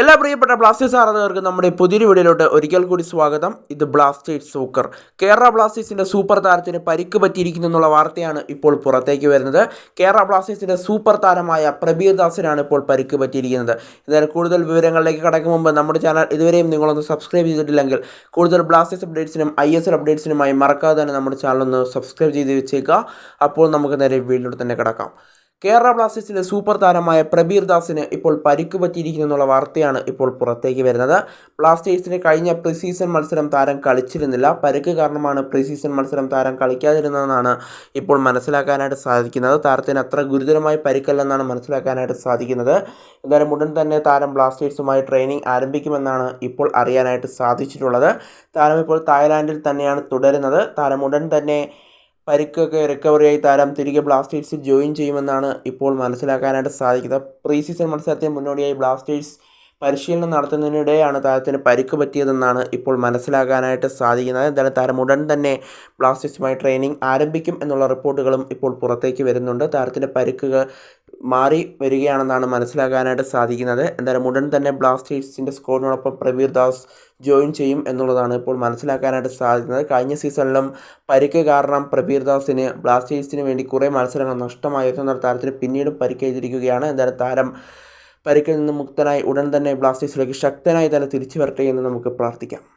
എല്ലാ പ്രിയപ്പെട്ട ബ്ലാസ്റ്റേഴ്സ് ആരാധകർക്കും നമ്മുടെ പുതിയൊരു വീഡിയോയിലോട്ട് ഒരിക്കൽ കൂടി സ്വാഗതം. ഇത് ബ്ലാസ്റ്റേഴ്സ് സൂക്കർ കേരള ബ്ലാസ്റ്റേഴ്സിന്റെ സൂപ്പർ താരത്തിന് പരിക്ക് പറ്റിയിരിക്കുന്നു എന്നുള്ള വാർത്തയാണ് ഇപ്പോൾ പുറത്തേക്ക് വരുന്നത്. കേരള ബ്ലാസ്റ്റേഴ്സിന്റെ സൂപ്പർ താരമായ പ്രബീർ ദാസിനാണ് ഇപ്പോൾ പരിക്ക് പറ്റിയിരിക്കുന്നത്. എന്തായാലും കൂടുതൽ വിവരങ്ങളിലേക്ക് കടക്കും മുമ്പ് നമ്മുടെ ചാനൽ ഇതുവരെയും നിങ്ങളൊന്ന് സബ്സ്ക്രൈബ് ചെയ്തിട്ടില്ലെങ്കിൽ കൂടുതൽ ബ്ലാസ്റ്റേഴ്സ് അപ്ഡേറ്റ്സിനും ഐ എസ് എൽ അപ്ഡേറ്റ്സിനുമായി മറക്കാതെ തന്നെ നമ്മുടെ ചാനൽ ഒന്ന് സബ്സ്ക്രൈബ് ചെയ്ത് വെച്ചേക്കുക. അപ്പോൾ നമുക്ക് നേരെ വീഡിയോയിലോട്ട് തന്നെ കിടക്കാം. കേരള ബ്ലാസ്റ്റേഴ്സിന്റെ സൂപ്പർ താരമായ പ്രബീർ ദാസിന് ഇപ്പോൾ പരിക്ക് പറ്റിയിരിക്കുന്നു എന്നുള്ള വാർത്തയാണ് ഇപ്പോൾ പുറത്തേക്ക് വരുന്നത്. ബ്ലാസ്റ്റേഴ്സിന് കഴിഞ്ഞ പ്രീ സീസൺ മത്സരം താരം കളിച്ചിരുന്നില്ല. പരിക്ക് കാരണമാണ് പ്രീ സീസൺ മത്സരം താരം കളിക്കാതിരുന്നതെന്നാണ് ഇപ്പോൾ മനസ്സിലാക്കാനായിട്ട് സാധിക്കുന്നത്. താരത്തിന് അത്ര ഗുരുതരമായി പരിക്കല്ലെന്നാണ് മനസ്സിലാക്കാനായിട്ട് സാധിക്കുന്നത്. എന്തായാലും ഉടൻ തന്നെ താരം ബ്ലാസ്റ്റേഴ്സുമായി ട്രെയിനിങ് ആരംഭിക്കുമെന്നാണ് ഇപ്പോൾ അറിയാനായിട്ട് സാധിച്ചിട്ടുള്ളത്. താരം ഇപ്പോൾ തായ്ലാൻഡിൽ തന്നെയാണ് തുടരുന്നത്. താരം ഉടൻ തന്നെ പരിക്കൊക്കെ റിക്കവറിയായി താരം തിരികെ ബ്ലാസ്റ്റേഴ്സിൽ ജോയിൻ ചെയ്യുമെന്നാണ് ഇപ്പോൾ മനസ്സിലാക്കാനായിട്ട് സാധിക്കുന്നത്. പ്രീ സീസൺ മത്സരത്തിന് മുന്നോടിയായി ബ്ലാസ്റ്റേഴ്സ് പരിശീലനം നടത്തുന്നതിനിടെയാണ് താരത്തിന് പരിക്ക് പറ്റിയതെന്നാണ് ഇപ്പോൾ മനസ്സിലാക്കാനായിട്ട് സാധിക്കുന്നത്. എന്തായാലും താരം ഉടൻ തന്നെ ബ്ലാസ്റ്റേഴ്സുമായി ട്രെയിനിങ് ആരംഭിക്കും എന്നുള്ള റിപ്പോർട്ടുകളും ഇപ്പോൾ പുറത്തേക്ക് വരുന്നുണ്ട്. താരത്തിന്റെ പരിക്ക് മാറി വരികയാണെന്നാണ് മനസ്സിലാക്കാനായിട്ട് സാധിക്കുന്നത്. എന്തായാലും ഉടൻ തന്നെ ബ്ലാസ്റ്റേഴ്സിന്റെ സ്കോഡിനോടൊപ്പം പ്രവീർ ദാസ് ജോയിൻ ചെയ്യും എന്നുള്ളതാണ് ഇപ്പോൾ മനസ്സിലാക്കാനായിട്ട് സാധിക്കുന്നത്. കഴിഞ്ഞ സീസണിലും പരിക്ക് കാരണം പ്രബീർ ദാസിന് ബ്ലാസ്റ്റേഴ്സിന് വേണ്ടി കുറേ മത്സരങ്ങൾ നഷ്ടമായിരുന്നു എന്നാൽ താരത്തിന് പിന്നീട് പരിക്കേറ്റിരിക്കുകയാണ് എന്തായാലും താരം പരിക്കിൽ നിന്ന് മുക്തനായി ഉടൻ തന്നെ ബ്ലാസ്റ്റേഴ്സിലേക്ക് ശക്തനായി തന്നെ തിരിച്ചു വരട്ടെ എന്ന് നമുക്ക് പ്രാർത്ഥിക്കാം.